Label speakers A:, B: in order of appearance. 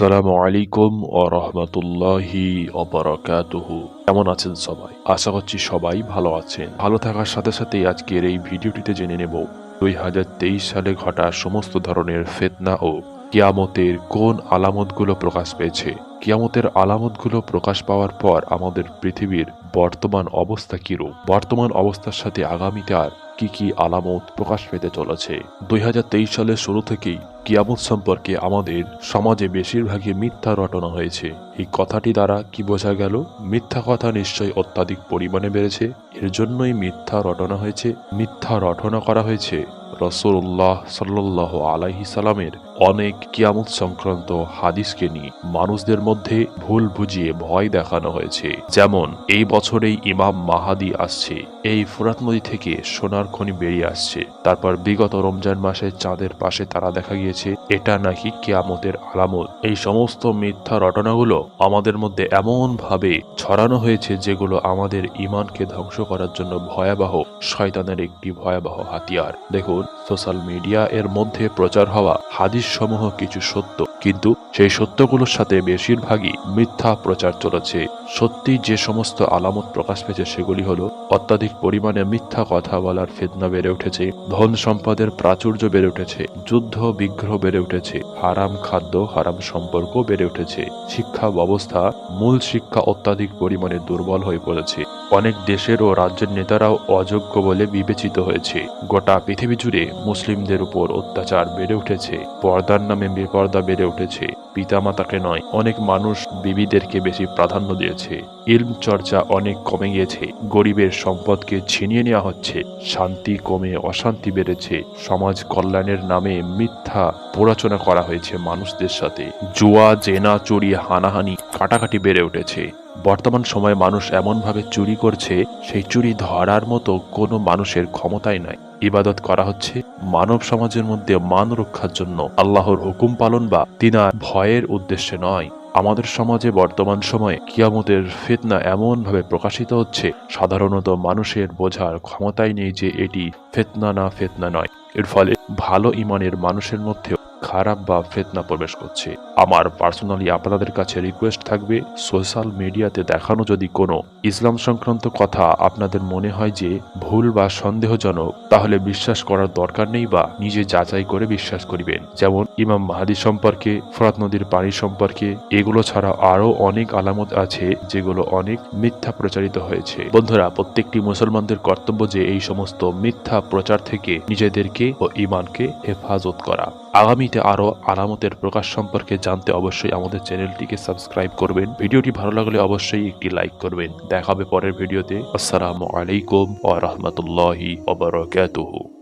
A: আসসালামু আলাইকুম ও রহমতুল্লাহি কেমন আছেন সবাই? আশা করছি সবাই ভালো আছেন। ভালো থাকার সাথে সাথে আজকের এই ভিডিওটিতে জেনে নেব, দুই হাজার তেইশ সালে ঘটা সমস্ত ধরনের ফেতনা ও কিয়ামতের কোন আলামতগুলো প্রকাশ পেয়েছে। কিয়ামতের আলামতগুলো প্রকাশ পাওয়ার পর আমাদের পৃথিবীর বর্তমান অবস্থা কিরূপ? বর্তমান অবস্থার সাথে আগামীতে আর কি কি আলামত প্রকাশ পেতে চলেছে? দুই হাজার তেইশ সালের শুরু থেকেই কিয়ামত সম্পর্কে আমাদের সমাজে বেশিরভাগই মিথ্যা রটনা হয়েছে। এই কথাটি দ্বারা কি বোঝা গেল? মিথ্যা কথা নিশ্চয়ই অত্যাধিক পরিমাণে বেড়েছে। এর জন্যই মিথ্যা রটনা হয়েছে। মিথ্যা রটনা করা হয়েছে। রসুল্লাহ সাল্লাহ আলাইহি সালামের অনেক কিয়ামত সংক্রান্ত হাদিসকে নিয়ে মানুষদের মধ্যে ভুল বুঝিয়ে ভয় দেখানো হয়েছে। যেমন, এই বছরেই ইমাম মাহাদি আসছে। এই ফুরাত নদী থেকে সোনার খনি বেরিয়ে আসছে। তারপর বিগত রমজান মাসে চাঁদের পাশে তারা দেখা গিয়েছে, এটা নাকি কিয়ামতের আলামত। এই সমস্ত মিথ্যা রটনাগুলো আমাদের মধ্যে এমন ভাবে ছড়ানো হয়েছে যেগুলো আমাদের ইমানকে ধ্বংস করার জন্য ভয়াবহ, শয়তানের একটি ভয়াবহ হাতিয়ার। দেখুন, সোশ্যাল মিডিয়া এর মধ্যে প্রচার হওয়া হাদিস সমূহ কিছু সত্য, কিন্তু সেই সত্যগুলোর সাথে বেশিরভাগই মিথ্যা প্রচার চলেছে। সত্যি যে সমস্ত আলামত প্রকাশ পেয়েছে সেগুলি হলো, অত্যাধিক পরিমাণে মিথ্যা কথা বলার ফেদনা বেড়ে উঠেছে, ধন সম্পদের প্রাচুর্য বেড়ে উঠেছে, যুদ্ধ বিগ্রহ বেড়ে উঠেছে, হারাম খাদ্য, হারাম সম্পর্ক বেড়ে উঠেছে, শিক্ষা ব্যবস্থা, মূল শিক্ষা অত্যাধিক পরিমাণে দুর্বল হয়ে পড়েছে। অনেক দেশের ও রাজ্যের নেতারাও অযোগ্য বলে বিবেচিত হয়েছে। গোটা পৃথিবী জুড়ে মুসলিমদের উপর অত্যাচার বেড়ে উঠেছে। পর্দার নামে বেপর্দা বেড়ে উঠেছে। পিতামাতাকে নয়, অনেক মানুষ বিবিদেরকে বেশি প্রাধান্য দিয়েছে। ইলম চর্চা অনেক কমে গিয়েছে। গরিবের সম্পদকে ছিনিয়ে নেওয়া হচ্ছে। শান্তি কমে অশান্তি বেড়েছে। সমাজ কল্যাণের নামে মিথ্যা প্ররোচনা করা হয়েছে মানুষদের সাথে। জুয়া, জেনা, চুরি, হানাহানি, কাটাকাটি বেড়ে উঠেছে। বর্তমান সময়ে মানুষ এমনভাবে চুরি করছে, সেই চুরি ধরার মতো কোনো মানুষের ক্ষমতাই নাই। ইবাদত করা হচ্ছে মানব সমাজের মধ্যে মান রক্ষার জন্য। আল্লাহর হুকুম পালন বা তিনা ভয়ের উদ্দেশ্যে নয়। আমাদের সমাজে বর্তমান সময়ে কিয়ামতের ফেতনা এমনভাবে প্রকাশিত হচ্ছে, সাধারণত মানুষের বোঝার ক্ষমতাই নেই যে এটি ফেতনা না ফেতনা নয়। এর ফলে ভালো ইমানের মানুষের মধ্যেও খারাপ বা ফেতনা প্রবেশ করছে। আমার পার্সোনালি আপনাদের কাছে রিকোয়েস্ট থাকবে সোশ্যাল মিডিয়াতে দেখানো যদি কোনো ইসলাম সংক্রান্ত কথা আপনাদের মনে হয় যে ভুল বা সন্দেহজনক, তাহলে বিশ্বাস করার দরকার নেই বা নিজে যাচাই করে বিশ্বাস করিবেন। যেমন ইমাম মাহাদি সম্পর্কে, ফরাত নদীর পানি সম্পর্কে, এগুলো ছাড়া আরও অনেক আলামত আছে যেগুলো অনেক মিথ্যা প্রচারিত হয়েছে। বন্ধুরা, প্রত্যেকটি মুসলমানদের কর্তব্য যে এই সমস্ত মিথ্যা প্রচার থেকে নিজেদেরকে ও ইমানকে হেফাজত করা। আগামীতে আরও আলামতের প্রকাশ সম্পর্কে জানতে অবশ্যই আমাদের চ্যানেলটিকে সাবস্ক্রাইব করবেন। ভিডিওটি ভালো লাগলে অবশ্যই একটি লাইক করবেন। দেখা হবে পরের ভিডিওতে। আসসালামু আলাইকুম আ রহমতুল্লাহি ওয়া বারাকাতুহু।